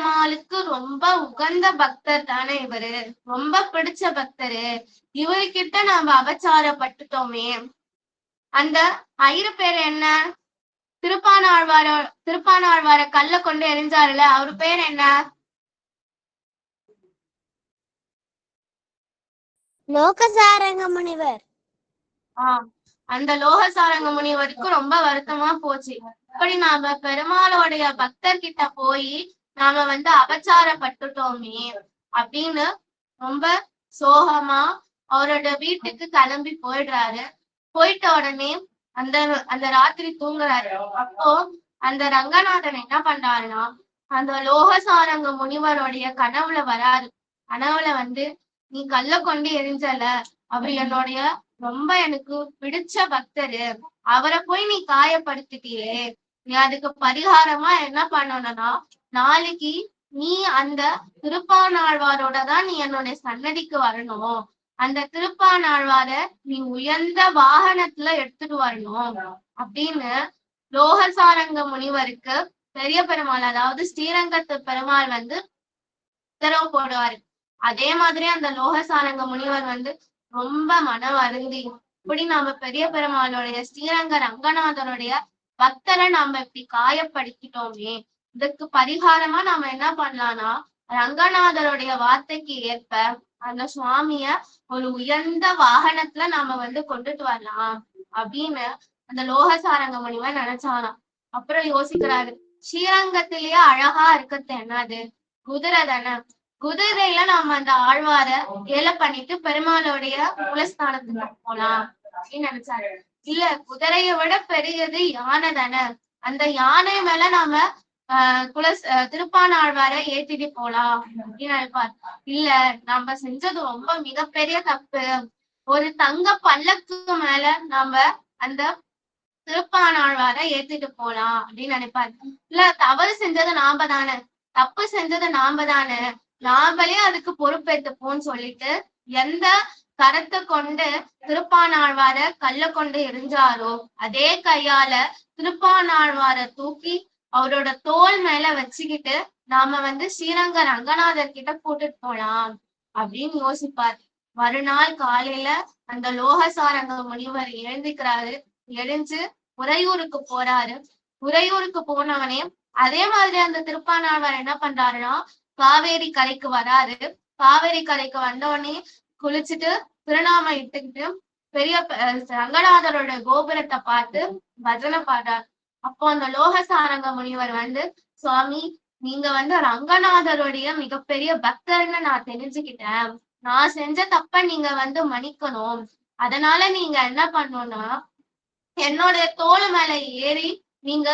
பெருமாளுக்கு ரொம்ப உகந்த பக்தர் தானே இவரு. ரொம்ப பிடிச்ச பக்தரு. இவர்கிட்ட நாம அபச்சாரப்பட்டுட்டோமே. அந்த ஐயரு பேர் என்ன? திருப்பானாழ்வார திருப்பானாழ்வார கல்ல கொண்டு எரிஞ்சாருல. அவரு பேர் என்ன? லோகசாரங்க முனிவர் ஆஹ் அந்த லோகசாரங்க முனிவருக்கு ரொம்ப வருத்தமா போச்சு. இப்படி நாம பெருமாளுடைய பக்தர் கிட்ட போய் நாம வந்து அபச்சாரப்பட்டுட்டோமே அப்படின்னு ரொம்ப சோகமா அவரோட வீட்டுக்கு கிளம்பி போயிடுறாரு. போயிட்ட உடனே அந்த அந்த ராத்திரி தூங்குறாரு. அப்போ அந்த ரங்கநாதன் என்ன பண்றாருன்னா அந்த லோகசாரங்க முனிவருடைய கனவுல வராரு. கனவுல வந்து நீ கல்ல கொண்டு எரிஞ்சல அவர் என்னுடைய ரொம்ப எனக்கு பிடிச்ச பக்தரு. அவரை போய் நீ காயப்படுத்திட்டியே. நீ அதுக்கு பரிகாரமா என்ன பண்ணணும்னா நாளைக்கு நீ அந்த திருப்பானாழ்வாரோட தான் நீ என்னுடைய சன்னதிக்கு வரணும். அந்த திருப்பானாழ்வார நீ உயர்ந்த வாகனத்துல எடுத்துட்டு வரணும். அப்படின்னு லோகசாரங்க முனிவருக்கு பெரிய பெருமாள் அதாவது ஸ்ரீரங்கத்து பெருமாள் வந்து உத்தரவு போடுவாரு. அதே மாதிரி அந்த லோகசாரங்க முனிவர் வந்து ரொம்ப மனம் வருந்தி. இப்படி நாம பெரிய பெருமாளுடைய ஸ்ரீரங்க ரங்கநாதருடைய பக்தரை நாம இப்படி காயப்படுத்திட்டோமே இதுக்கு பரிகாரமா நாம என்ன பண்ணலாம்னா ரங்கநாதருடைய வார்த்தைக்கு ஏற்ப அந்த சுவாமிய ஒரு உயர்ந்த வாகனத்துல நாம வந்து கொண்டுட்டு வரலாம் அப்படின்னு அந்த லோகசாரங்க முனிவர் நினைச்சாராம். அப்புறம் யோசிக்கிறாரு ஸ்ரீரங்கத்திலேயே அழகா இருக்கிறது என்னது? குதிரை தானே குதிரையில நாம அந்த ஆழ்வார ஏல பண்ணிட்டு பெருமாளுடைய மூலஸ்தானத்துக்கு போலாம் அப்படின்னு நினைச்சாரு. இல்ல குதிரையை விட பெரியது யானை தானே அந்த யானை மேல நாம குலஸ் திருப்பானாழ்வார ஏத்திட்டு போலாம் அப்படின்னு நினைப்பார். இல்ல நம்ம செஞ்சது ரொம்ப மிகப்பெரிய தப்பு. ஒரு தங்க பல்லக்கு மேல நாம அந்த திருப்பானாழ்வார ஏத்திட்டு போலாம் அப்படின்னு நினைப்பாரு. இல்ல தவறு செஞ்சது நாம தானே. தப்பு செஞ்சது நாம தானே. நாமளே அதுக்கு பொறுப்பேத்துப்போம்னு சொல்லிட்டு எந்த கரத்தை கொண்டு திருப்பானாழ்வார கல்ல கொண்டு எரிஞ்சாரோ அதே கையால திருப்பானாழ்வார தூக்கி அவரோட தோல் மேல வச்சுக்கிட்டு நாம வந்து ஸ்ரீரங்க ரங்கநாதர் கிட்ட கூட்டிட்டு போலாம் அப்படின்னு யோசிப்பார். மறுநாள் காலையில அந்த லோகசாரங்க முனிவர் எழுந்துக்கிறாரு எழுந்து உறையூருக்கு போறாரு. உறையூருக்கு போனவனே அதே மாதிரி அந்த திருப்பானாழ்வார் என்ன பண்றாருன்னா காவேரி கரைக்கு வராரு. காவேரி கரைக்கு வந்தவொடனே குளிச்சுட்டு திருநாம இட்டுக்கிட்டு பெரிய ரங்கநாதரோட கோபுரத்தை பார்த்து பஜனை பாடுறாரு. அப்போ அந்த லோகசாரங்க முனிவர் வந்து சுவாமி நீங்க வந்து ரங்கநாதருடைய மிகப்பெரிய பக்தர்னு நான் தெரிஞ்சுக்கிட்டேன். நான் செஞ்ச தப்ப நீங்க வந்து மன்னிக்கணும். அதனால நீங்க என்ன பண்ணணும்னா என்னோட தோல் மேல ஏறி நீங்க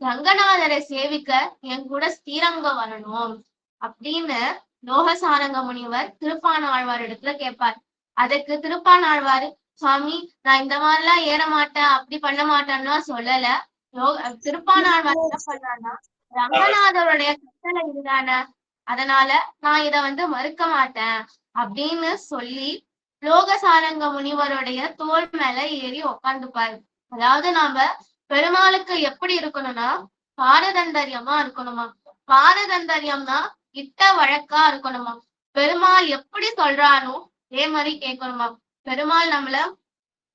ரங்கநாதரை சேவிக்க என் கூட ஸ்ரீரங்கம் வரணும். அப்படின்னு லோகசாரங்க முனிவர் திருப்பானாழ்வார் இடத்துல கேட்பார். அதுக்கு திருப்பானாழ்வார் சுவாமி நான் இந்த மாதிரிலாம் ஏற மாட்டேன் அப்படி பண்ண மாட்டேன்னா சொல்லல. லோ- திருப்பானாழ்வார் என்ன பண்றாருன்னா ரங்கநாதருடைய கட்டளை இதுதானே. அதனால நான் இத வந்து மறுக்க மாட்டேன் அப்படின்னு சொல்லி லோகசாரங்க முனிவருடைய தோள் மேல ஏறி உக்காந்துப்பாரு. அதாவது நாம பெருமாளுக்கு எப்படி இருக்கணும்னா பாரதந்தரியமா இருக்கணுமா? பாரதந்தரியம்னா இட்ட வழக்கா இருக்கணுமா? பெருமாள் எப்படி சொல்றானோ அதே மாதிரி கேட்கணுமா? பெருமாள் நம்மள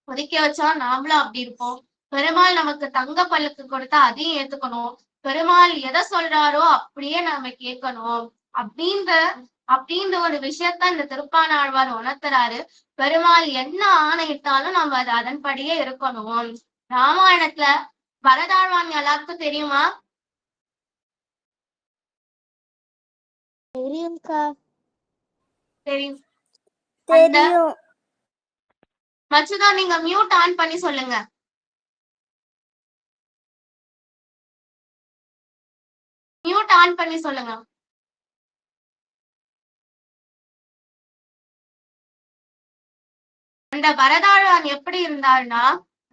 ஒதுக்கி வச்சா நாமளும் அப்படி இருப்போம். பெருமாள் நமக்கு தங்க பல்லுக்கு கொடுத்தா அதையும் ஏத்துக்கணும். பெருமாள் எதை சொல்றாரோ அப்படியே நாம கேட்கணும். அப்படின்ற அப்படின்ற ஒரு விஷயத்த இந்த திருப்பானாழ்வார் உணர்த்துறாரு. பெருமாள் என்ன ஆணையிட்டாலும் நம்ம அது அதன்படியே இருக்கணும். ராமாயணத்துல பரதாழ்வான் எல்லாருக்கும் தெரியுமா? தெரியும்க்கா. தெரியும். தெரியும். மச்சுதா நீங்க மியூட் ஆன் பண்ணி சொல்லுங்க. மியூட் ஆன் பண்ணி சொல்லுங்க. அந்த பரதாழ்வான் எப்படி இருந்தாருன்னா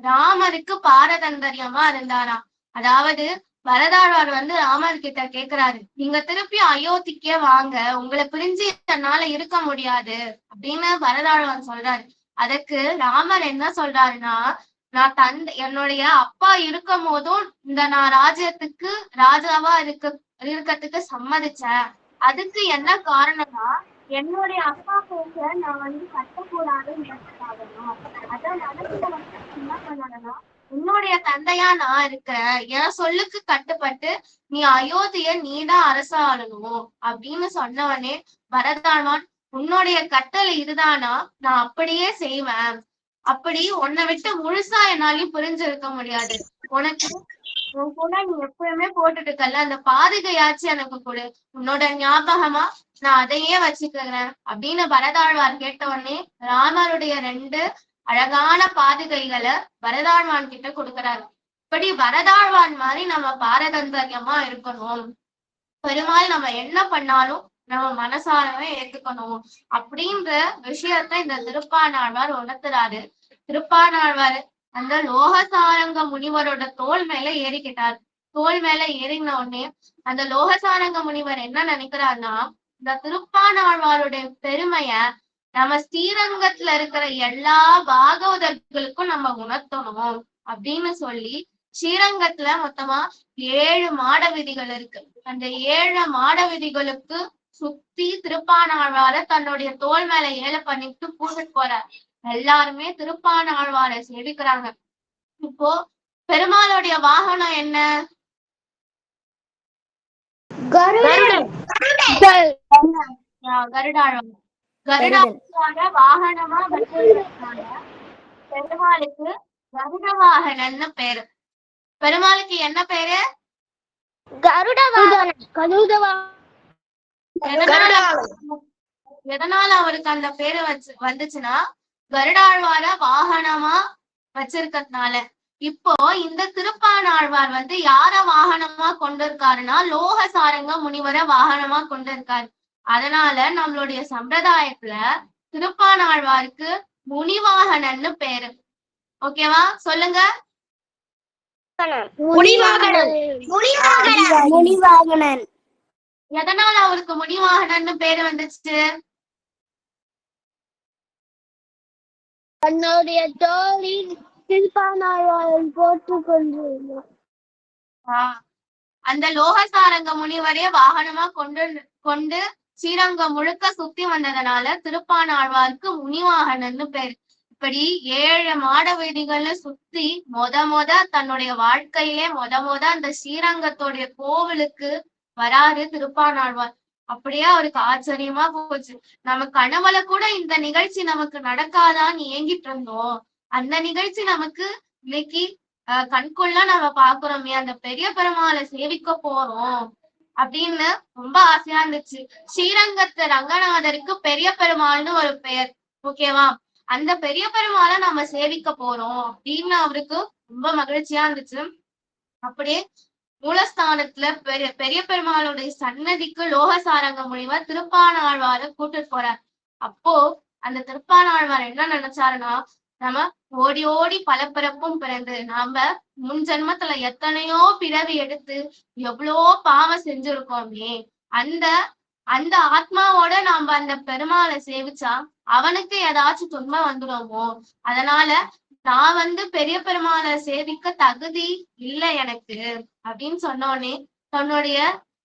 ராமருக்கு பாரதந்தரியமா இருந்தாராம் அதாவது வரதாழ்வார் வந்து ராமர் கிட்ட கேக்குறாரு நீங்க திருப்பி அயோத்திக்கே வாங்க உங்களை பிரிஞ்சு என்னால இருக்க முடியாது அப்படின்னு வரதாழ்வான் சொல்றாரு. அதுக்கு ராமர் என்ன சொல்றாருன்னா நான் தந்தை என்னுடைய அப்பா இருக்கும் போதும் இந்த நான் ராஜ்யத்துக்கு ராஜாவா இருக்க இருக்கறதுக்கு சம்மதிச்சேன். அதுக்கு என்ன காரணம்னா என்னுடைய அப்பா பேச நான் வந்து கட்டக்கூடாதுன்னு அதான் என்ன பண்ணணும்னா உன்னுடைய தந்தையா நான் இருக்கிறேன். என் சொல்லுக்கு கட்டுப்பட்டு நீ அயோத்திய நீதான் அரசாளணும் அப்படின்னு சொன்னவனே பரதானான் உன்னுடைய கட்டளை இதுதானா? நான் அப்படியே செய்வேன். அப்படி உன்னை விட்டு முழுசா என்னாலையும் புரிஞ்சிருக்க முடியாது. உனக்கு உன் கூட நீ எப்பவுமே போட்டுட்டு இருக்கல அந்த பாதுகையாச்சும் எனக்கு கொடு. உன்னோட ஞாபகமா நான் அதையே வச்சுக்கிறேன் அப்படின்னு பரதாழ்வார் கேட்ட உடனே ராமருடைய ரெண்டு அழகான பாதுகைகளை பரதாழ்வான் கிட்ட கொடுக்கறாரு. இப்படி பரதாழ்வான் மாதிரி நம்ம பாரதந்தரியமா இருக்கணும். பெருமாள் நம்ம என்ன பண்ணாலும் நம்ம மனசாரவே ஏத்துக்கணும் அப்படின்ற விஷயத்த இந்த திருப்பானாழ்வார் உணர்த்துறாரு. திருப்பானாழ்வார் அந்த லோகசாரங்க முனிவரோட தோல் மேல ஏறிக்கிட்டார். தோல் மேல ஏறின உடனே அந்த லோகசாரங்க முனிவர் என்ன நினைக்கிறாருன்னா இந்த திருப்பானாழ்வாருடைய பெருமைய நம்ம ஸ்ரீரங்கத்துல இருக்கிற எல்லா பாகவதர்களுக்கும் நம்ம உணர்த்தணும் அப்படின்னு சொல்லி ஸ்ரீரங்கத்துல மொத்தமா ஏழு மாட விதிகள் இருக்கு. அந்த ஏழு மாட விதிகளுக்கு சுத்தி திருப்பானாழ்வார தன்னுடைய தோல் மேல ஏழை பண்ணிட்டு பூசிட்டு போறார். எல்லாருமே திருப்பானாழ்வாரை சேவிக்கிறாங்க. இப்போ பெருமாளுடைய வாகனம் என்ன? கருடாழ்வார் கருடாழ்வார வாகனமா பெருமாளுக்கு கருட வாகனன்னு பேரு. பெருமாளுக்கு என்ன பேரு? கருட வாகனம் எதனால அவருக்கு அந்த பேரு வச்சு வந்துச்சுன்னா கருடாழ்வார வாகனமா வச்சிருக்கிறதுனால. இப்போ இந்த திருப்பானாழ்வார் வந்து யார வாகனமா கொண்டிருக்காருன்னா லோகசாரங்க முனிவரை வாகனமா கொண்டிருக்காரு. அதனால நம்மளுடைய சம்பிரதாயத்துல திருப்பானாழ்வாருக்கு முனிவாகனன்னு பேரு. ஓகேவா? சொல்லுங்க. முனிவாகனன். எதனால அவருக்கு முனிவாகனன்னு பேரு வந்துச்சு? தன்னுடைய தோழி திருப்பானாழ்வாரை போட்டு கொண்டிருந்தார் அந்த லோகசாரங்க முனிவரே வாகனமா கொண்டு கொண்டு ஸ்ரீரங்கம் முழுக்க சுத்தி வந்ததுனால திருப்பானாழ்வாருக்கு முனிவாகனன்னு பேர் இப்படி ஏழு மாட வீதிகள்ல சுத்தி மொத மொத தன்னுடைய வாழ்க்கையிலே மொத மொத அந்த ஸ்ரீரங்கத்துடைய கோவிலுக்கு வராரு திருப்பானாழ்வார். அப்படியே அவருக்கு ஆச்சரியமா போச்சு. நம்ம கனவுல கூட இந்த நிகழ்ச்சி நமக்கு நடக்காதான்னு ஏங்கிட்டு இருந்தோம். அந்த நிகழ்ச்சி நமக்கு இன்னைக்கு ஆஹ் கண்கொள்ளா நம்ம பாக்குறோமே அந்த பெரிய பெருமாளை சேவிக்க போறோம் அப்படின்னு ரொம்ப ஆசையா இருந்துச்சு. ஸ்ரீரங்கத்து ரங்கநாதருக்கு பெரிய பெருமாள்னு ஒரு பெயர் ஓகேவா அந்த பெரிய பெருமாளை நம்ம சேவிக்க போறோம் அப்படின்னு அவருக்கு ரொம்ப மகிழ்ச்சியா இருந்துச்சு. அப்படியே மூலஸ்தானத்துல பெரிய பெரிய பெருமாளுடைய சன்னதிக்கு லோகசாரங்க மூலியமா திருப்பானாழ்வார கூட்டிட்டு போறார். அப்போ அந்த திருப்பானாழ்வார் என்ன நினைச்சாருன்னா நம்ம ஓடி ஓடி பல பிறப்பும் பிறந்து நாம முன் ஜென்மத்துல எத்தனையோ பிறவி எடுத்து எவ்வளோ பாவம் செஞ்சிருக்கோமே அந்த அந்த ஆத்மாவோட நாம அந்த பெருமாளை சேவிச்சா அவனுக்கு ஏதாச்சும் துன்பம் வந்துடுமோ? அதனால நான் வந்து பெரிய பெருமானை சேவிக்க தகுதி இல்லை எனக்கு அப்படின்னு சொன்னோடனே தன்னுடைய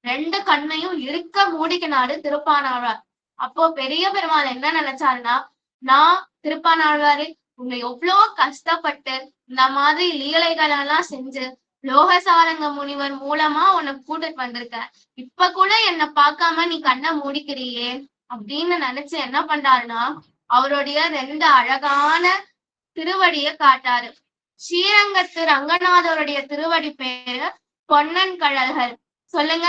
ரெண்டு கண்ணையும் இருக்க மூடிக்கினாரு திருப்பானாழ்வார். அப்போ பெரிய பெருமாள் என்ன நினைச்சாருன்னா நான் திருப்பானாழ்வாரு உங்க எவ்வளோ கஷ்டப்பட்டு இந்த மாதிரி லீலைகள் எல்லாம் செஞ்சு லோகசாரங்க முனிவர் மூலமா உன்னை கூட்டிட்டு வந்திருக்க. இப்ப கூட என்ன பார்க்காம நீ கண்ணை மூடிக்கிறியே அப்படின்னு நினைச்சு என்ன பண்றாருன்னா அவருடைய ரெண்டு அழகான திருவடிய காட்டாரு. ஸ்ரீரங்கத்து ரங்கநாதருடைய திருவடி பேரு பொன்னன் கழல்கள். சொல்லுங்க.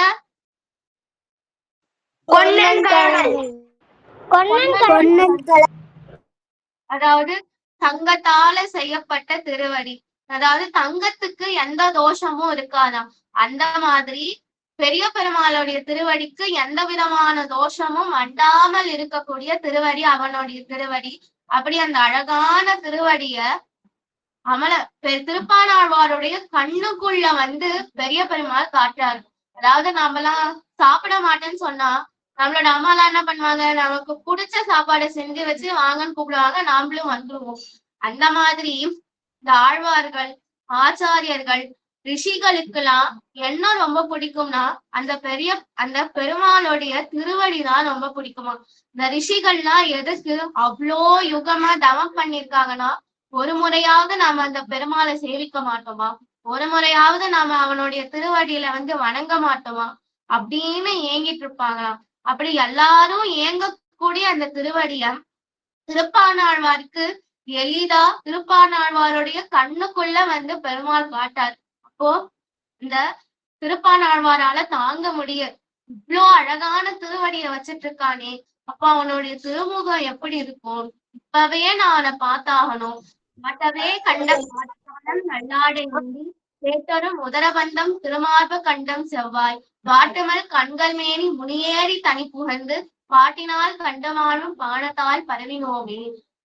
அதாவது தங்கத்தால செய்யப்பட்ட திருவடி. அதாவது தங்கத்துக்கு எந்த தோஷமும் இருக்காதாம். அந்த மாதிரி பெரிய பெருமாளுடைய திருவடிக்கு எந்த விதமான தோஷமும் அண்டாமல் இருக்கக்கூடிய திருவடி அவனுடைய திருவடி. அப்படி அந்த அழகான திருவடிய அமல பெ- திருப்பானாழ்வாருடைய கண்ணுக்குள்ள வந்து பெரிய பெருமாள் காட்டுறாரு. அதாவது நாமெல்லாம் சாப்பிட மாட்டேன்னு சொன்னா நம்மளோட அம்மாலாம் என்ன பண்ணுவாங்க? நமக்கு பிடிச்ச சாப்பாடை செஞ்சு வச்சு வாங்கன்னு கூப்பிடுவாங்க நாமளும் வந்துருவோம். அந்த மாதிரி இந்த ஆழ்வார்கள் ஆச்சாரியர்கள் ரிஷிகளுக்கெல்லாம் என்ன ரொம்ப பிடிக்கும்னா அந்த பெரிய அந்த பெருமாளுடைய திருவடி தான் ரொம்ப பிடிக்குமா? இந்த ரிஷிகள்லாம் எதுக்கு அவ்வளோ யுகமா தவம் பண்ணிருக்காங்கன்னா ஒரு முறையாவது நாம அந்த பெருமாளை சேவிக்க மாட்டோமா? ஒரு முறையாவது நாம அவனுடைய திருவடியில வந்து வணங்க மாட்டோமா? அப்படின்னு ஏங்கிட்டு இருப்பாங்களாம். அப்படி எல்லாரும் ஏங்கக்கூடிய அந்த திருவடிய திருப்பானாழ்வாருக்கு எளிதா திருப்பானாழ்வாருடைய கண்ணுக்குள்ள வந்து பெருமாள் காட்டார். அப்போ இந்த திருப்பானாழ்வாரால தாங்க முடிய. இவ்ளோ அழகான திருவடிய வச்சிட்டு இருக்கானே அப்ப அவனுடைய திருமுகம் எப்படி இருக்கும் இப்பவே நான் அவனை பார்த்தாகணும். மட்டவே கண்ட பாட்டாளம் நல்லாடை சேத்தரும் உதரபந்தம் திருமார்பு கண்டம் செவ்வாய். பாட்டுமல் கண்கள் மேனி முனியேறி தனி புகழ்ந்து பாட்டினால் கண்டவானும் பானத்தால் பரவினோமே.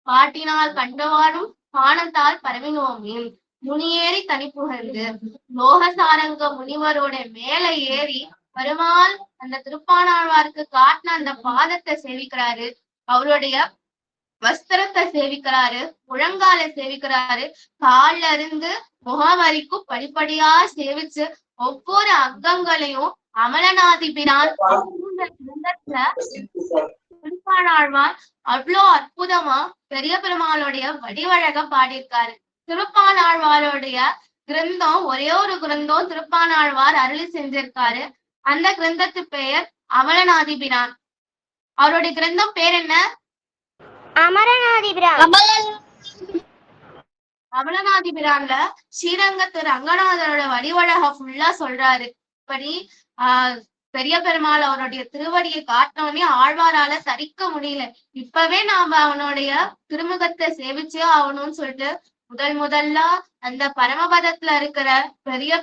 பாட்டினால் கண்டவானும் பானத்தால் பரவினோமே. முனியேறி தனி புகழ்ந்து லோகசாரங்க முனிவரோட மேல ஏறி பெருமாள் அந்த திருப்பானாழ்வாருக்கு காட்டின அந்த பாதத்தை சேவிக்கிறாரு அவருடைய வஸ்திரத்தை சேவிக்கிறாரு முழங்கால சேவிக்கிறாரு கால்ல இருந்து முகம் வரைக்கும் படிப்படியா சேவிச்சு ஒவ்வொரு அங்கங்களையும் அமலநாதிபிரான் திருப்பானாழ்வார் அவ்வளோ அற்புதமா பெரிய பெருமாளுடைய வடிவழக பாடியிருக்காரு. திருப்பானாழ்வாருடைய கிரந்தம் ஒரே ஒரு கிரந்தம் திருப்பானாழ்வார் அருளி செஞ்சிருக்காரு. அந்த கிரந்தத்து பெயர் அமலநாதிபிரான் அவருடைய கிரந்தம் பேர் என்ன? அமரநாதிபிரான். அமலநாதிபிரான்ல ஸ்ரீரங்கத்து ரங்கநாதரோட வடிவழக ஃபுல்லா சொல்றாரு. இப்படி ஆஹ் பெரிய பெருமாள் அவருடைய திருவடியை காட்டினோடனே ஆழ்வாரால தரிக்க முடியல. இப்பவே நாம அவனுடைய திருமுகத்தை சேவிச்சே ஆகணும்னு சொல்லிட்டு முதல் முதல்ல அந்த பரமபதத்துல இருக்கிற பெரிய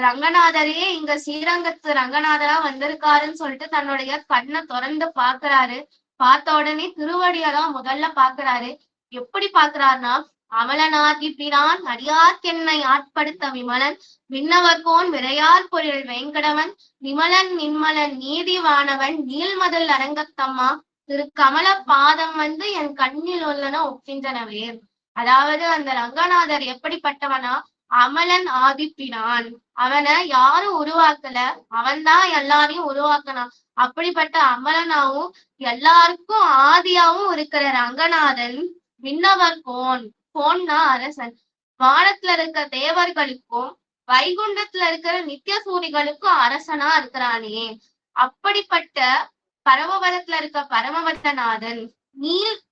ரங்கநாதரே இங்க ஸ்ரீரங்கத்து ரங்கநாதரா வந்திருக்காருன்னு சொல்லிட்டு தன்னுடைய கண்ணை திறந்து பாக்குறாரு பார்த்த உடனே திருவடியதான் முதல்ல பாக்குறாரு எப்படி பாக்குறாருன்னா அமலனாகி பிரான் அடியார்க்கென்னை ஆட்படுத்த விமலன் விண்ணவர்கோன் விரையார் பொருள் வேங்கடவன் விமலன் நின்மலன் நீதிவானவன் நீள்மதல் அரங்கத்தம்மா திரு கமல பாதம் வந்து என் கண்ணில் உள்ளன ஒப்பின்றனவே. அதாவது அந்த ரங்கநாதர் எப்படிப்பட்டவனா? அமலன் ஆதிப்பினான். அவனை யாரும் உருவாக்கல? அவன்தான் எல்லாரையும் உருவாக்கினான். அப்படிப்பட்ட அமலனாவும் எல்லாருக்கும் ஆதியாவும் இருக்கிற ரங்கநாதன் விண்ணவர் கோன். கோன்னா அரசன். வானத்துல இருக்க தேவர்களுக்கும் வைகுண்டத்துல இருக்கிற நித்திய சூரிகளுக்கும் அரசனா இருக்கிறானே. அப்படிப்பட்ட பரமபதத்துல இருக்க பரமபத்தநாதன் நீல்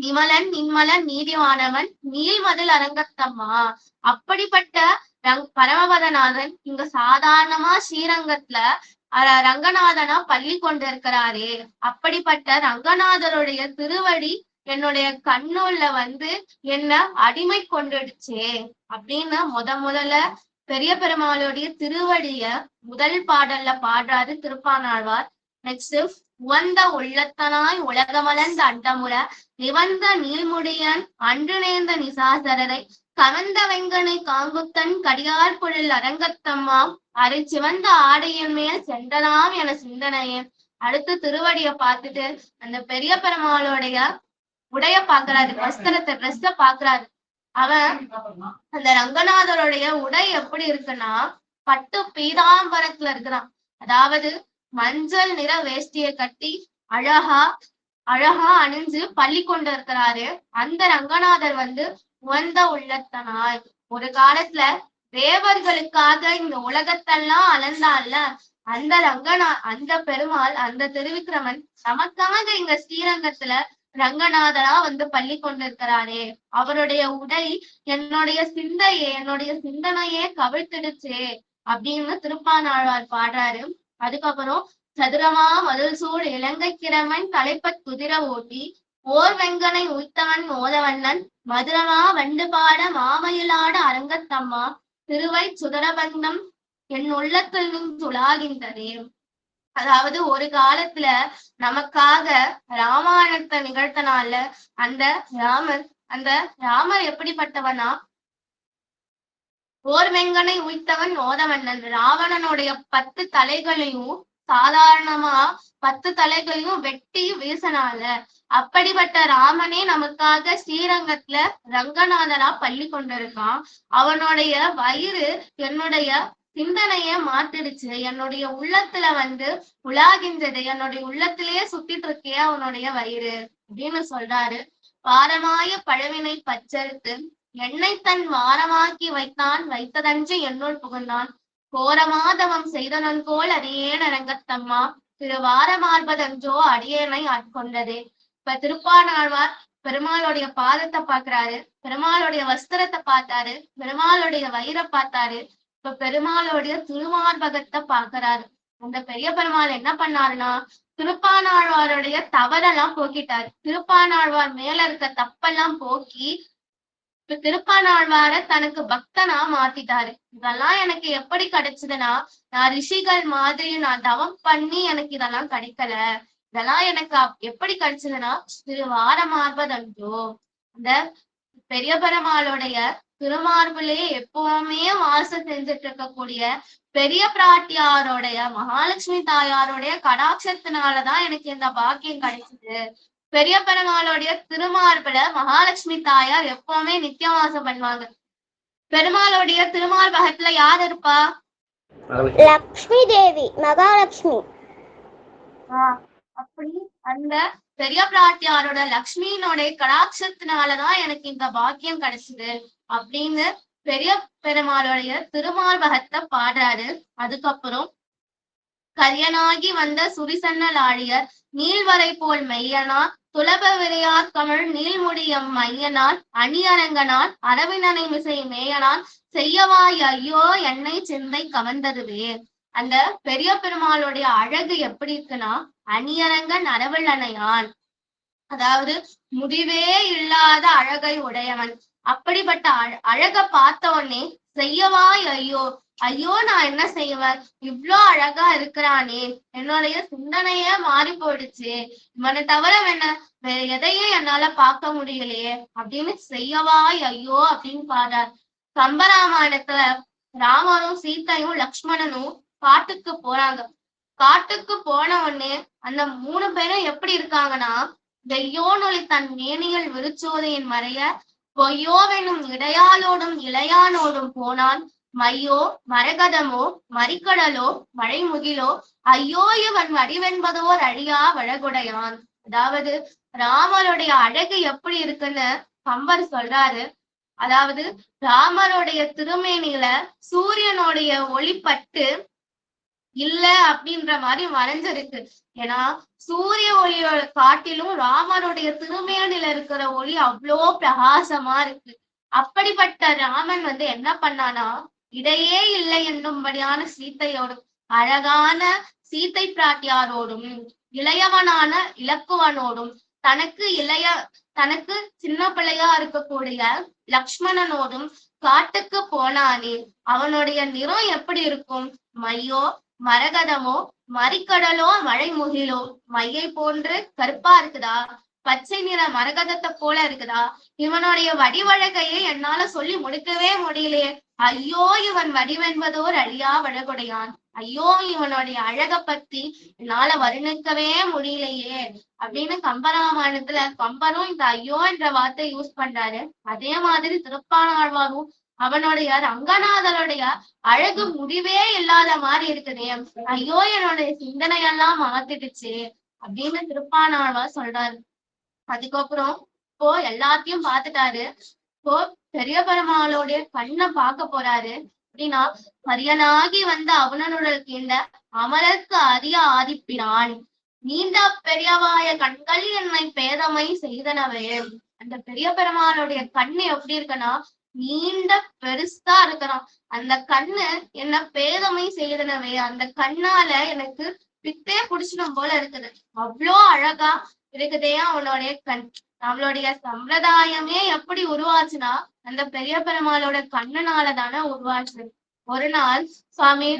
நிமலன் நின்மலன் நீதிவானவன் நீள்மதில் அரங்கத்தம்மா. அப்படிப்பட்ட ரங் பரமபதநாதன் இங்க சாதாரணமா ஸ்ரீரங்கத்துல அஹ் ரங்கநாதனா பள்ளி கொண்டிருக்கிறாரே. அப்படிப்பட்ட ரங்கநாதருடைய திருவடி என்னுடைய கண்ணுள்ள வந்து என்ன அடிமை கொண்டுடுச்சே அப்படின்னு முத முதல்ல பெரிய பெருமாளுடைய திருவடிய முதல் பாடல்ல பாடுறாரு திருப்பானாழ்வார். நெக்ஸ்ட் உவந்த உள்ளத்தனாய் உலகமலர்ந்த அண்டமுற நிவந்த நீள்முடியன் அன்று நேர்ந்த நிசாசரரை கவந்த வெங்கனை காங்குத்தன் கடியார் பொருள் அரங்கத்தம்மாம் அரை சிவந்த ஆடையின் மேல் சென்றனாம் என சிந்தனையன் அடுத்து திருவடிய பார்த்துட்டு அந்த பெரிய பெருமாளுடைய உடைய பாக்குறாரு வஸ்திரத்தை ட்ரெஸ்ஸ பாக்குறாரு அவன் அந்த ரங்கநாதருடைய உடை எப்படி இருக்குன்னா பட்டு பீதாம்பரத்துல இருக்கிறான் அதாவது மஞ்சள் நிற வேஷ்டியை கட்டி அழகா அழகா அணிஞ்சு பள்ளி கொண்டு இருக்கிறாரு அந்த ரங்கநாதர் வந்து உவந்த உள்ளத்தனாய். ஒரு காலத்துல தேவர்களுக்காக இந்த உலகத்தெல்லாம் அளந்தான்ல அந்த ரங்கநா அந்த பெருமாள் அந்த திருவிக்கிரமன் நமக்காக இங்க ஸ்ரீரங்கத்துல ரங்கநாதரா வந்து பள்ளி கொண்டிருக்கிறாரே. அவருடைய உடை என்னுடைய சிந்தையே என்னுடைய சிந்தனையே கவிழ்த்திடுச்சே அப்படின்னு திருப்பானாழ்வார் பாடுறாரு. அதுக்கப்புறம் சதுரமா மதில் சூழ் இலங்கை கிழமன் தலைப்பத் குதிர ஓட்டி ஓர் வெங்கனை உய்த்தவன் மோதவண்ணன் மதுரமா வண்டு பாட மாமயிலாட அரங்கத்தம்மா திருவை சுதரபந்தம் என் உள்ளத்தில் துளாகின்றதே அதாவது ஒரு காலத்துல நமக்காக ராமாயணத்தை நிகழ்த்தனால அந்த ராமர் அந்த ராமர் எப்படிப்பட்டவனா? ஓர்வெங்கனை உய்த்தவன் ஓதவண்ணன். ராவணனுடைய பத்து தலைகளையும் சாதாரணமா பத்து தலைகளையும் வெட்டி வீசினால அப்படிப்பட்ட ராமனே நமக்காக ஸ்ரீரங்கத்துல ரங்கநாதரா பள்ளி கொண்டிருக்கான். அவனுடைய வயிறு என்னுடைய சிந்தனைய மாத்திடுச்சு. என்னுடைய உள்ளத்துல வந்து உலாகின்றது. என்னுடைய உள்ளத்திலேயே சுத்திட்டு இருக்கே அவனுடைய வயிறு அப்படின்னு சொல்றாரு. பாரமாய பழவினை பச்சரித்து என்னை தன் வாரமாக்கி வைத்தான் வைத்ததன்று என்னுள் புகுந்தான். கோரமாதவம் செய்தனன் போல் அடியேன் அரங்கத்தம்மா திரு வாரமார்பதன்றோ அடியேனை ஆட்கொண்டது. இப்ப திருப்பானாழ்வார் பெருமாளுடைய பாதத்தை பாக்குறாரு பெருமாளுடைய வஸ்திரத்தை பார்த்தாரு. பெருமாளுடைய வயிறை பார்த்தாரு. இப்ப பெருமாளுடைய திருமார்பகத்தை பாக்குறாரு அந்த பெரிய பெருமாள் என்ன பண்ணாருன்னா திருப்பானாழ்வாருடைய தவறெல்லாம் போக்கிட்டாரு. திருப்பானாழ்வார் மேல இருக்க தப்பெல்லாம் போக்கி இப்ப திருப்பானாழ்வார தனக்கு பக்தனா மாத்திட்டாரு. இதெல்லாம் எனக்கு எப்படி கிடைச்சதுன்னா நான் ரிஷிகள் மாதிரி நான் தவம் பண்ணி எனக்கு இதெல்லாம் கிடைக்கல. இதெல்லாம் எனக்கு எப்படி கிடைச்சதுன்னா திரு வாரமார்பதன்றோ அந்த பெரிய பெருமாளுடைய திருமார்பிலே எப்பவுமே வாசம் செஞ்சுட்டு இருக்கக்கூடிய பெரிய பிராட்டியாரோடைய மகாலட்சுமி தாயாருடைய கடாட்சத்தினாலதான் எனக்கு இந்த பாக்கியம் கிடைச்சது. பெரிய பெருமாளுடைய திருமார்புல மகாலட்சுமி தாயார் எப்பவுமே நித்தியவாசம் பண்ணுவாங்க. பெருமாளுடைய திருமார்பகத்துல யார் இருப்பா? லக்ஷ்மி தேவி மகாலட்சுமி. ஆஹ் அப்படி அந்த பெரிய பிராட்டியாரோட லக்ஷ்மியினுடைய கடாட்சத்தினாலதான் எனக்கு இந்த பாக்கியம் கிடைச்சது அப்படின்னு பெரிய பெருமாளுடைய திருமார்பகத்தை பாடுறாரு. அதுக்கப்புறம் கரியனாகி வந்த சுரிசன்னல் ஆழியர் நீள்வரை போல் மெய்யனா துலப விரையார் கமிழ் நீள்முடியம் மையனால் அணியரங்கனால் அரவினனை மிசை மேயனால் செய்யவாய் ஐயோ என்னை சிந்தை கவர்ந்ததுவே. அந்த பெரிய பெருமாளுடைய அழகு எப்படி இருக்குன்னா அணியரங்கன் அரவலனையான் அதாவது முடிவே இல்லாத அழகை உடையவன். அப்படிப்பட்ட அழ- அழக பார்த்த உடனே செய்யவாய் ஐயோ ஐயோ நான் என்ன செய்வேன்? இவ்ளோ அழகா இருக்கிறானே. என்னுடைய சிந்தனையே மாறி போயிடுச்சு இவனை தவிர என்ன வேற எதையும் என்னால பார்க்க முடியலையே. அப்படின்னு செய்யவாய் ஐயோ அப்படின்னு பாடுறார் கம்பராமாயணத்துல ராமரும் சீத்தையும் லக்ஷ்மணனும் காட்டுக்கு போறாங்க. காட்டுக்கு போன உடனே அந்த மூணு பேரும் எப்படி இருக்காங்கன்னா வெய்யோனொளி தன் மேனிகள் விருச்சோதையின் மறைய பொய்யோவெனும் இடையாளோடும் இளையானோடும் போனான் மையோ மரகதமோ மறிக்கடலோ மழைமுகிலோ ஐயோ இவன் வடிவென்பதோர் அழியா வழகுடையான். அதாவது ராமருடைய அழகு எப்படி இருக்குன்னு கம்பர் சொல்றாரு. அதாவது ராமருடைய திருமேனியில சூரியனுடைய ஒளிப்பட்டு இல்ல அப்படின்ற மாதிரி மறைஞ்சிருக்கு. ஏன்னா சூரிய ஒளியோட காட்டிலும் ராமருடைய திருமேனில இருக்கிற ஒளி அவ்வளோ பிரகாசமா இருக்கு. அப்படிப்பட்ட ராமன் வந்து என்ன பண்ணானா இடையே இல்லை என்னும்படியான சீத்தையோடும் அழகான சீத்தை பிராட்டியாரோடும் இளையவனான இலக்குவனோடும் தனக்கு இளைய தனக்கு சின்ன பிள்ளையா இருக்கக்கூடிய லக்ஷ்மணனோடும் காட்டுக்கு போனானே அவனுடைய நிறம் எப்படி இருக்கும்? மையோ மரகதமோ மறிக்கடலோ மழை முகிலோ மையை போன்று கருப்பா இருக்குதா? பச்சை நிற மரகதத்தை போல இருக்குதா? இவனுடைய வடிவழகையை என்னால சொல்லி முடிக்கவே முடியலையே. ஐயோ இவன் வடிவென்பதோர் அழியா வழகுடையான். ஐயோ இவனுடைய அழக பத்தி என்னால வர்ணிக்கவே முடியலையே அப்படின்னு கம்பராமாயணத்துல கம்பரும் இந்த ஐயோ என்ற வார்த்தை யூஸ் பண்றாரு. அதே மாதிரி திருப்பானாழ்வாரும் அவனுடைய ரங்கநாதனுடைய அழகு முடிவே இல்லாத மாதிரி இருக்குதே. ஐயோ என்னுடைய சிந்தனையெல்லாம் மாத்திடுச்சு அப்படின்னு திருப்பானாழ்வார் சொல்றாரு. அதுக்கப்புறம் இப்போ எல்லாத்தையும் பார்த்துட்டாரு. இப்போ பெரிய பெருமாளோடைய கண்ணை பார்க்க போறாரு. அப்படின்னா பரியனாகி வந்த அவனனுடல் கீழ அமரர்க்கு அறிய ஆதிப்பிரான் நீண்ட பெரியவாய கண்கள் என்னை பேதமை செய்தனவே. அந்த பெரிய பெருமாளுடைய கண்ணு எப்படி இருக்குன்னா நீண்ட பெருசா இருக்கணும். அந்த கண்ணு என்ன பேதமை செய்தனவே. அந்த கண்ணால எனக்கு பித்தே புடிச்சிடும் போல இருக்குது. அவ்வளோ அழகா இருக்குதே அவனுடைய கண். நம்மளுடைய சம்பிரதாயமே எப்படி உருவாச்சுன்னா அந்த பெரிய பெருமாளோட கண்ணனால தானே உருவாச்சு. ஒரு நாள் சுவாமி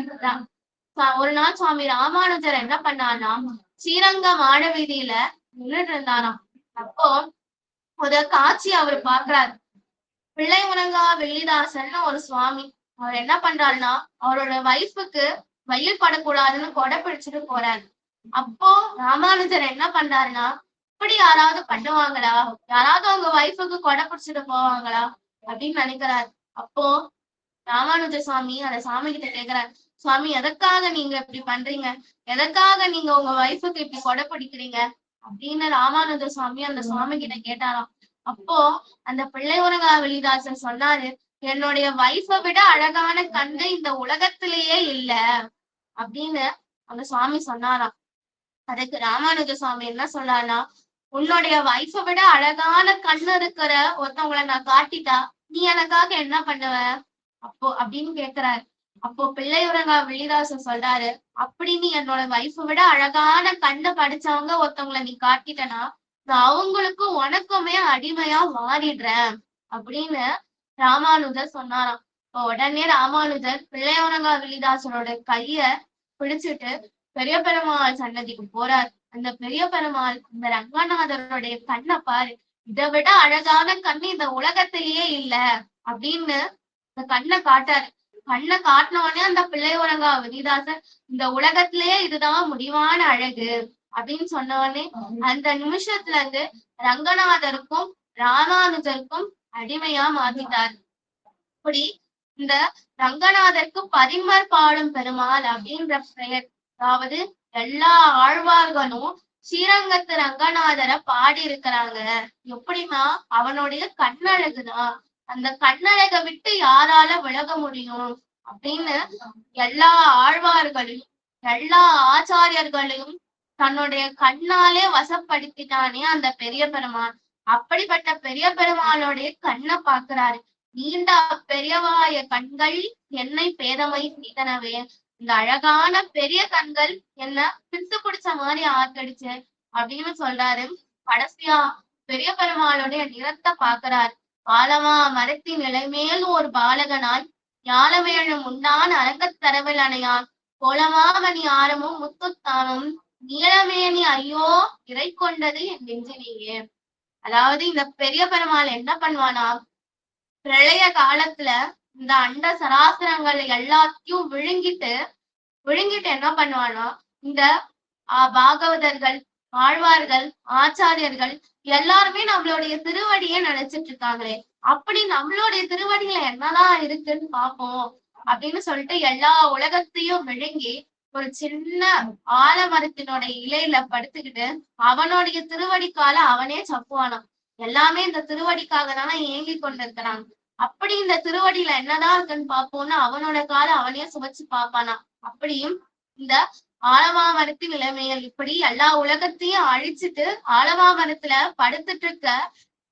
ரா- ஒரு நாள் சுவாமி ராமானுஜர் என்ன பண்ணானா ஸ்ரீரங்க மாட வீதியில நின்றுட்டு இருந்தாராம். அப்போ ஒரு காட்சி அவர் பாக்குறாரு பிள்ளை முனங்கா வெள்ளிதாசன் ஒரு சுவாமி. அவர் என்ன பண்றாருன்னா அவரோட வைஃபுக்கு வயல் படக்கூடாதுன்னு கொடை பிடிச்சிட்டு போறாரு. அப்போ ராமானுஜர் என்ன பண்றாருன்னா அப்படி யாராவது பண்ணுவாங்களா? யாராவது அவங்க ஒய்ஃபுக்கு கொடை பிடிச்சிட்டு போவாங்களா? அப்படின்னு நினைக்கிறாரு. அப்போ ராமானுஜ சுவாமி அந்த சாமி கிட்ட கேக்குறாரு சுவாமி எதற்காக நீங்க இப்படி பண்றீங்க? எதற்காக நீங்க உங்க ஒய்ஃபுக்கு இப்படி கொடை பிடிக்கிறீங்க? அப்படின்னு ராமானுஜ சுவாமி அந்த சுவாமி கிட்ட கேட்டாராம். அப்போ அந்த பிள்ளை உரங்கா வெளிதாசன் சொன்னாரு என்னுடைய ஒய்ஃபை விட அழகான கண்ணு இந்த உலகத்திலேயே இல்ல. அப்படின்னு அந்த சுவாமி சொன்னாராம். அதுக்கு ராமானுஜ சுவாமி என்ன சொன்னார்னா உன்னுடைய வைஃபை விட அழகான கண்ணு இருக்கிற ஒருத்தவங்கள நான் காட்டிட்டா நீ எனக்காக என்ன பண்ணுவ? அப்போ அப்படின்னு கேக்குறாரு. அப்போ பிள்ளையுரங்கா வெளிதாசன் சொல்றாரு அப்படி நீ என்னோட வைஃபை விட அழகான கண்ணு படிச்சவங்க ஒருத்தவங்கள நீ காட்டிட்டனா நான் அவங்களுக்கும் உனக்குமே அடிமையா மாறிடுறேன். அப்படின்னு ராமானுஜர் சொன்னாராம். இப்போ உடனே ராமானுஜர் பிள்ளையோரங்கா வில்லிதாசனோட கைய பிடிச்சிட்டு பெரிய பெருமாள் சன்னதிக்கு போறார். அந்த பெரிய பெருமாள் இந்த ரங்கநாதருடைய கண்ணை பாரு. இதை விட அழகான கண்ணு இந்த உலகத்திலேயே இல்ல அப்படின்னு இந்த கண்ணை காட்டாரு. கண்ணை காட்டினோடனே அந்த பிள்ளையோரங்கா விதிதாசர் இந்த உலகத்திலேயே இதுதான் முடிவான அழகு அப்படின்னு சொன்ன உடனே அந்த நிமிஷத்துல இருந்து ரங்கநாதருக்கும் ராமானுஜருக்கும் அடிமையா மாத்திட்டார். இப்படி இந்த ரங்கநாதருக்கு பரிமர் பாடும் பெருமாள் அப்படின்ற பெயர். அதாவது எல்லா ஆழ்வார்களும் ஸ்ரீரங்கத்து ரங்கநாதரை பாடி இருக்கிறாங்க எப்படின்னா அவனுடைய கண்ணழகுதான். அந்த கண்ணழகை விட்டு யாரால விலக முடியும்? அப்படின்னு எல்லா ஆழ்வார்களையும் எல்லா ஆச்சாரியர்களையும் தன்னுடைய கண்ணாலே வசப்படுத்திட்டானே அந்த பெரிய பெருமான். அப்படிப்பட்ட பெரிய பெருமாளுடைய கண்ணை பாக்குறாரு நீண்ட பெரியவாய கண்கள் என்னை பேதமை செய்தனவே. இந்த அழகான பெரிய கண்கள் என்ன பித்து பிடிச்ச மாதிரி ஆக்கடிச்சு அப்படின்னு சொல்றாரு. கடைசியா பெரிய பெருமாளுடைய நிறத்தை பாக்குறாரு பாலமா மரத்தின் நிலைமேல் ஒரு பாலகனாய் ஞானவேழும் உண்டான் அரங்கத்தரவில் அணையான் கோலமாமணி ஆரமும் முத்துத்தானும் நீளமேனி ஐயோ இறை கொண்டது என் நெஞ்சினியே அதாவது இந்த பெரிய பெருமாள் என்ன பண்ணுவானா பிரளய காலத்துல இந்த அண்ட சராசரங்கள் எல்லாத்தையும் விழுங்கிட்டு விழுங்கிட்டு என்ன பண்ணுவானா இந்த ஆஹ் பாகவதர்கள் ஆழ்வார்கள் ஆச்சாரியர்கள் எல்லாருமே நம்மளுடைய திருவடியை நினைச்சிட்டு இருக்காங்களே. அப்படி நம்மளுடைய திருவடியில என்னதான் இருக்குன்னு பாப்போம் அப்படின்னு சொல்லிட்டு எல்லா உலகத்தையும் விழுங்கி ஒரு சின்ன ஆலமரத்தினுடைய இலையில படுத்துக்கிட்டு அவனுடைய திருவடிக்கால அவனே சப்புவானாம் எல்லாமே இந்த திருவடிக்காக தானே ஏங்கி கொண்டிருக்கிறாங்க. அப்படி இந்த திருவடியில என்னதான் இருக்குன்னு பாப்போம்னு அவனோட காலை அவனே சுவைச்சு பாப்பானா அப்படியும் இந்த ஆலமாமரத்தின் இளமையல் இப்படி எல்லா உலகத்தையும் அழிச்சிட்டு ஆலமாமரத்துல படுத்துட்டு இருக்க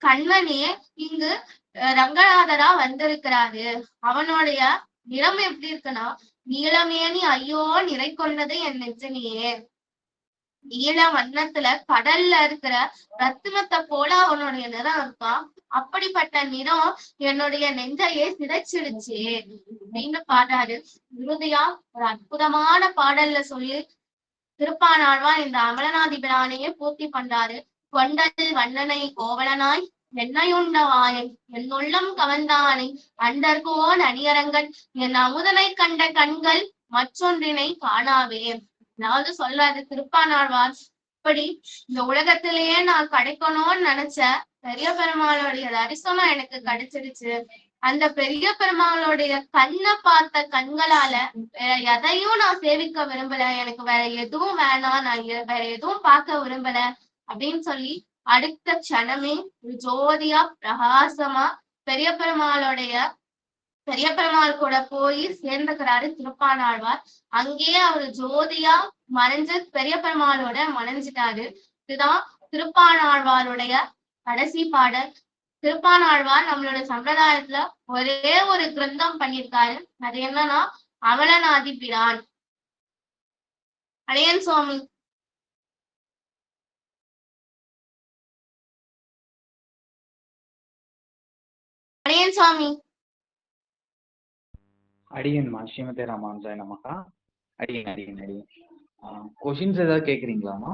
கண்ணனே இங்கு அஹ், ரங்கநாதரா வந்திருக்கிறாரு. அவனுடைய நிறம் எப்படி இருக்குன்னா நீளமேனி ஐயோ நிறை கொண்டது என் நெஞ்சனியே. நீல வண்ணத்துல கடல்ல இருக்கிற ரத்தினத்தை போல அவனுடைய நிறம் இருக்கான் அப்படிப்பட்ட நிறம் என்னுடைய நெஞ்சையே சிதைச்சிடுச்சு அப்படின்னு பாடுறாரு. இறுதியா ஒரு அற்புதமான பாடல்ல சொல்லி திருப்பானாழ்வார் இந்த அமலநாதிபிரானையே பூர்த்தி பண்றாரு. கொண்டல் வண்ணனை கோவலனாய் என்னையுண்டவாயன் என் உள்ளம் கவர்ந்தானை அண்டர்கோன் அணியரங்கன் என் அமுதனை கண்ட கண்கள் மற்றொன்றினை காணாவே. அதாவது சொல்றாரு திருப்பானாழ்வார் அப்படி இந்த உலகத்திலேயே நான் கிடைக்கணும்னு நினைச்ச பெரிய பெருமாளுடைய தரிசனம் எனக்கு கிடைச்சிருச்சு. அந்த பெரிய பெருமாளுடைய கண்ணை பார்த்த கண்களால வேற எதையும் நான் சேவிக்க விரும்பல. எனக்கு வேற எதுவும் வேணாம். நான் வேற எதுவும் பார்க்க விரும்பல அப்படின்னு சொல்லி அடுத்த க்ஷணமே ஜோதியா பிரகாசமா பெரிய பெருமாளுடைய பெரிய பெருமாள் கூட போய் சேர்ந்துக்கிறாரு திருப்பானாழ்வார். அங்கேயே அவரு ஜோதியா மறைஞ்சு பெரிய பெருமாளோட மறைஞ்சிட்டாரு. இதுதான் திருப்பானாழ்வாருடைய கடைசி பாடல். திருப்பானாழ்வார் நம்மளோட சம்பிரதாயத்துல ஒரே ஒரு கிரந்தம் பண்ணியிருக்காரு. அது என்னன்னா அவலநாதி பிரான் அடையன் சுவாமி. அடையன் சுவாமி. அடியன்மா ஸ்ரீமதே ராமானுஜாய நமகா. அடியன் அடியன் அடியன். கொஷின்ஸ் ஏதாவது கேக்குறீங்களாமா?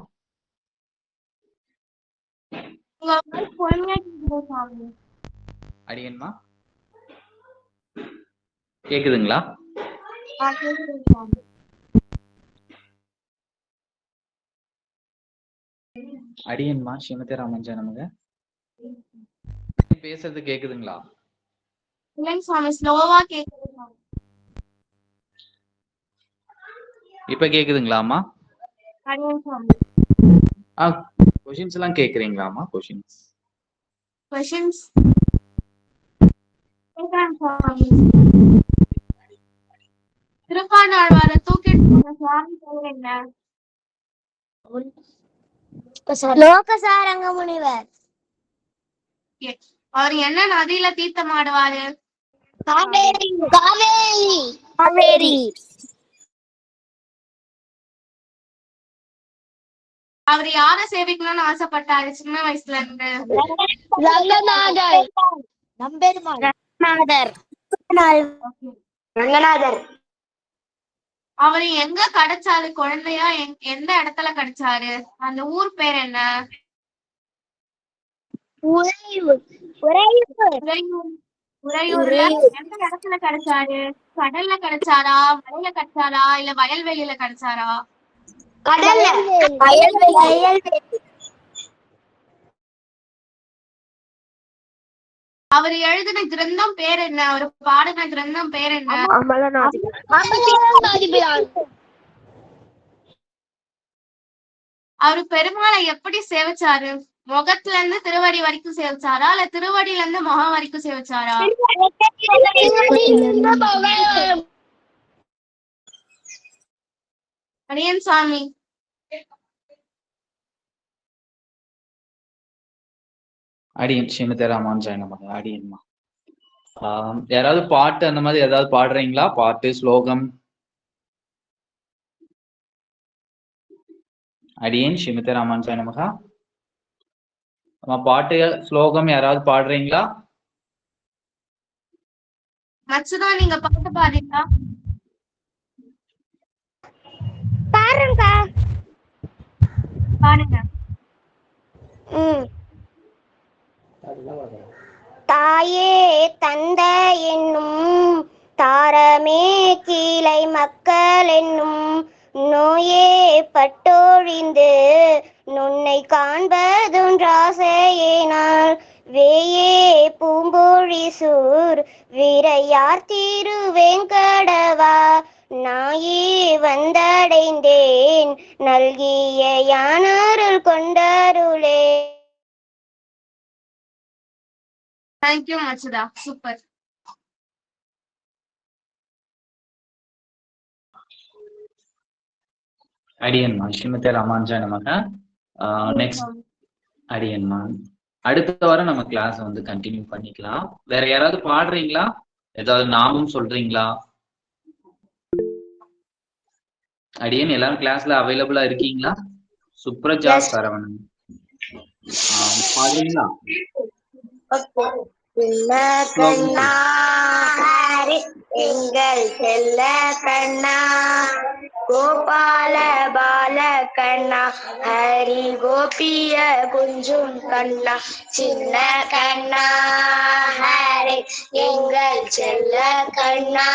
அடியன்மா கேக்குதுங்களா? அடியன்மா ஸ்ரீமதி ராமானுஜா நமக. பேசுறது கேக்குதுங்களா? இல்லைங்க சுவாமி ஸ்லோவா கேக்குது இப்ப கேக்குதுங்களாமா கொஷின்ஸ் எல்லாம் கேக்குறீங்களாமா கொஷின்ஸ் கொஷின்ஸ் திருப்பாண்டாழ்வார தூக்கிட்டு போன சுவாமி பேர் என்ன? லோகசாரங்க முனிவர். அவர் என்ன நதியில தீர்த்தமாடுவாரு? காவேரி. காவேரி. காவேரி. அவர் யார சேவிக்கணும்னு ஆசைப்பட்டாரு? சின்ன வயசுல இருந்து. ரங்கநாதர். நம்பெருமாள். ரங்கநாதர். ரங்கநாதர். அவர் எங்க கிடைச்சாரு? குழந்தையா? எங்- எந்த இடத்துல கிடைச்சாரு? அந்த ஊர் பேர் என்ன? உறையூர். உறையூர். உறையூர். உறையூர்ல எந்த இடத்துல கிடைச்சாரு? கடல்ல கிடைச்சாரா? மலையில கிடைச்சாரா? இல்ல வயல்வெளியில கிடைச்சாரா? கடல்ல. அவர் எழுதின கிரந்தம் பேர் என்ன? அவர் பாடின கிரந்தம் பேர் என்ன? அவர் பெருமாளை எப்படி சேவிச்சாரு? முகத்துல இருந்து திருவடி வரைக்கும் சேவிச்சாரா? இல்ல திருவடியில இருந்து முகம் வரைக்கும் சேவிச்சாரா? அடியன் சுவாமி அடியன் ஸ்ரீமதி ராமானுஜா நமக அடியன்மா யாராவது பாட்டு அந்த மாதிரி ஏதாவது பாடுறீங்களா? பாட்டு ஸ்லோகம். அடியேன் ஸ்ரீமதி ராமானுஜா நமகா. ஆமா பாட்டு ஸ்லோகம் யாராவது பாடுறீங்களா? மச்சுதான் நீங்க பாட்டு பாடுறீங்களா? பாருங்க. பாடுங்க ம். தாயே தந்த என்னும் தாரமே கீழை மக்கள் என்னும் நோயே பட்டொழிந்து நுன்னை காண்பதுன்றாசையினால் வேயே பூம்பொழி சூர் வீரையார் திருவேங்கடவா நாயே வந்தடைந்தேன் நல்கிய யானருள் கொண்டருளே. தேங்க்யூ மச்சுதா சூப்பர் அடியன்மா ஸ்ரீமதி ராமானுஜா நமக. நெக்ஸ்ட் அடியன்மா அடுத்த வாரம் நம்ம கிளாஸ் வந்து கண்டினியூ பண்ணிக்கலாம். வேற யாராவது பாடுறீங்களா? ஏதாவது நாமும் சொல்றீங்களா? அடியன் எல்லாரும் கிளாஸ்ல அவைலபிளா இருக்கீங்களா? சுப்ரஜா. சரவணன். ஹரி எங்கள் செல்ல கண்ணா கோபால பால கண்ணா ஹரி கோபிய குஞ்சும் கண்ணா சின்ன கண்ணா ஹரி எங்கள் செல்ல கண்ணா.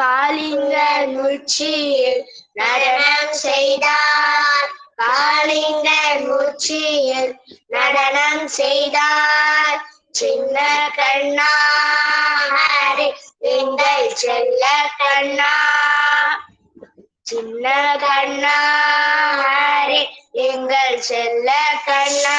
காளிங்க உச்சியில் நடனம் செய்தார். காளிங்க உச்சியில் நடனம் செய்தார். சின்ன கண்ணா ஹரி எங்கள் செல்ல கண்ணா. சின்ன கண்ணா ஹரி எங்கள் செல்ல கண்ணா.